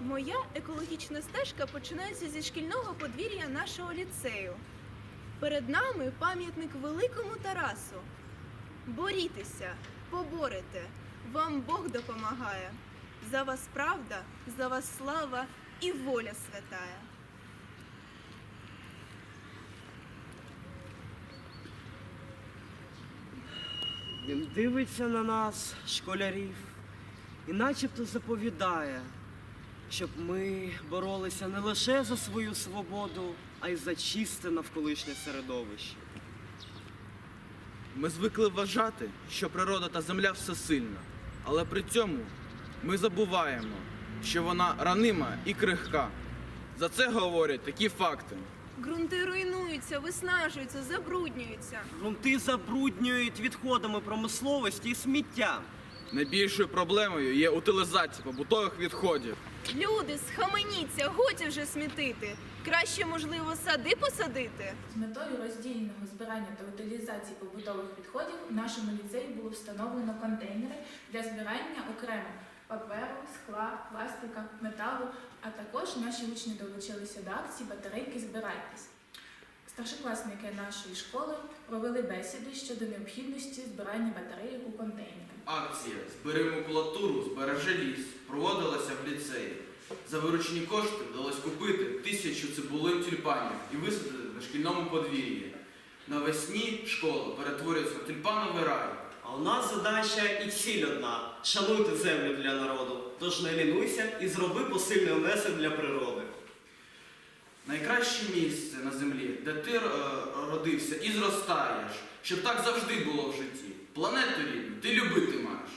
Моя екологічна стежка починається зі шкільного подвір'я нашого ліцею. Перед нами пам'ятник великому Тарасу. Борітеся, поборете, вам Бог допомагає. За вас правда, за вас слава і воля святая. Він дивиться на нас, школярів, і начебто заповідає, щоб ми боролися не лише за свою свободу, а й за чисте навколишнє середовище. Ми звикли вважати, що природа та земля всесильна, але при цьому ми забуваємо, що вона ранима і крихка. За це говорять такі факти. Ґрунти руйнуються, виснажуються, забруднюються. Грунти забруднюють відходами промисловості і сміттям. Найбільшою проблемою є утилізація побутових відходів. Люди, схаменіться, годі вже смітити. Краще, можливо, сади посадити. З метою роздільного збирання та утилізації побутових відходів в нашому ліцеї було встановлено контейнери для збирання окремо паперу, скла, пластика, металу, а також наші учні долучилися до акції Батарейки збирайтесь. Старшокласники нашої школи провели бесіди щодо необхідності збирання батарейок у контейнери. Акція Збери макулатуру, збережи ліс проводилася в ліцеї. За виручені кошти вдалося купити тисячу цибулин тюльпанів і висадити на шкільному подвір'ї. Навесні школа перетворюється в тюльпановий рай. А у нас задача і ціль одна шануйте землю для народу. Тож не лінуйся і зроби посильний внесок для природи. Найкраще місце на землі, де ти е, родився і зростаєш, щоб так завжди було в житті. Планету рідну ти любити маєш.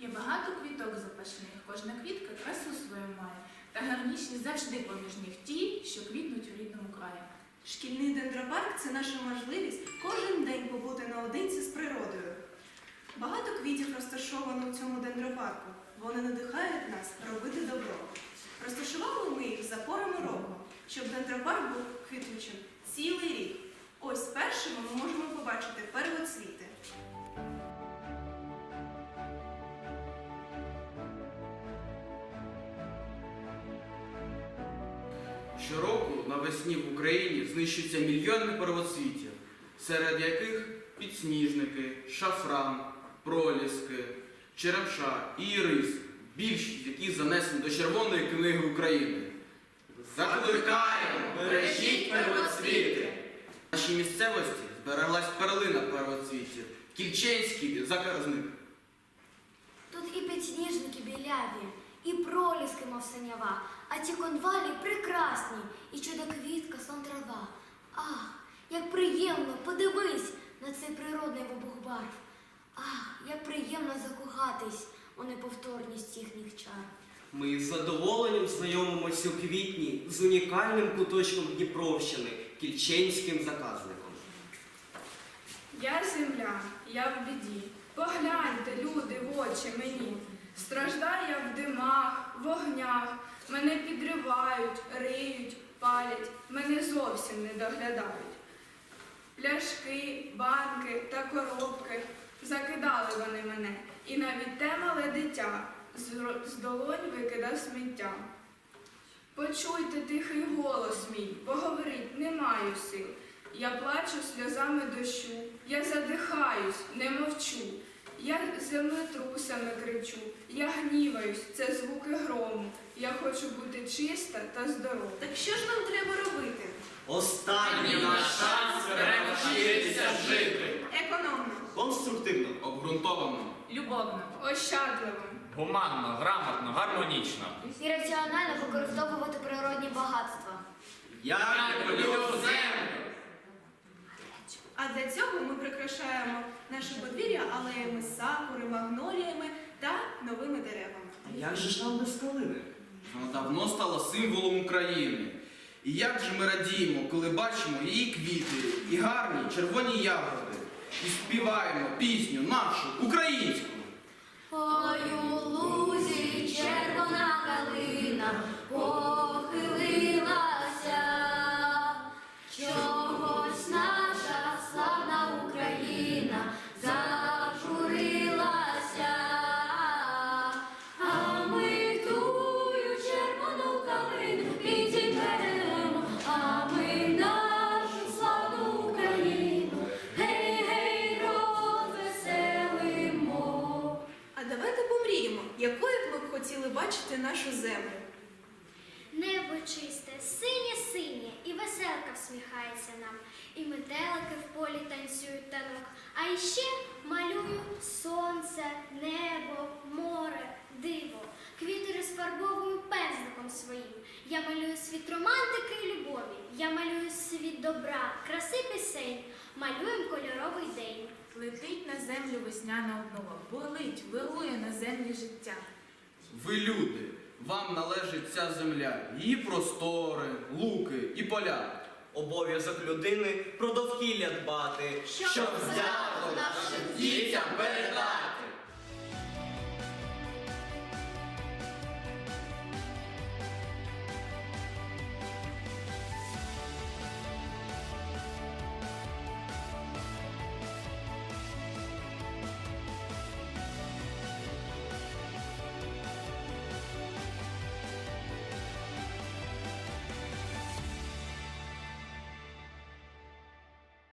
Є багато квіток запашних, кожна квітка красу свою має, та гарніші завжди поміж них ті, що квітнуть у рідному краї. Шкільний дендропарк це наша можливість кожен день побути наодинці з природою. Багато квітів розташовано у цьому дендропарку. Вони надихають нас робити добро. Розташували ми їх за порами року, щоб дендропарк був квітучим цілий рік. Ось першими ми можемо побачити первоцвіти. Щороку навесні в Україні знищуються мільйони первоцвітів, серед яких підсніжники, шафран, проліски, черемша і ірис, більшість яких занесені до Червоної книги України. Закликаємо, бережіть первоцвіти! В нашій місцевості збереглась перлина первоцвітів, кільченський заказник. Тут і підсніжники біляві, і проліски, мов синява, а ті конвалі прекрасні, і чудо квітка сон. Ах, як приємно, подивись на цей природний вибух. Ах, як приємно закохатись у неповторність їхніх чар. Ми з задоволенням знайомимося у квітні з унікальним куточком Дніпровщини, кільченським заказником. Я земля, я в біді. Погляньте, люди, в очі мені. Страждаю я в димах, вогнях. Мене підривають, риють, палять, мене зовсім не доглядають. Пляшки, банки та коробки закидали вони мене, і навіть те мале дитя з долонь викидав сміття. Почуйте тихий голос мій, поговорить не маю сил. Я плачу сльозами дощу, я задихаюсь, не мовчу. Я землетрусами кричу, я гніваюсь, це звуки грому. Я хочу бути чиста та здорова. Так що ж нам треба робити? Останній наш шанс перевчитися жити. Економно. Конструктивно. Обґрунтовано. Любовно. Ощадливо. Гуманно, грамотно, гармонічно. І раціонально використовувати природні багатства. Я люблю землю. А для цього ми прикрашаємо наше подвір'я алеями сакури, магноліями та новими деревами. А як же ж нам без калини? Вона давно стала символом України. І як же ми радіємо, коли бачимо її квіти і гарні червоні ягоди, і співаємо пісню нашу Похилилася, чогось наша славна Україна зажурилася, а ми тую червону калину підіберемо, а ми нашу славну Україну, гей, гей. А давайте помріємо, якою б ми б хотіли бачити нашу землю. Метелики в полі танцюють танок. А іще малюю сонце, небо, море, диво. Квіти розфарбовую пензликом своїм. Я малюю світ романтики і любові. Я малюю світ добра, краси пісень, малюєм кольоровий день. Летить на землю весняна обнова, бурлить, вирує на землі життя. Ви люди, вам належить ця земля, її простори, луки і поля. Обов'язок людини про довкілля дбати, Щоб взято нашим Дітям передати.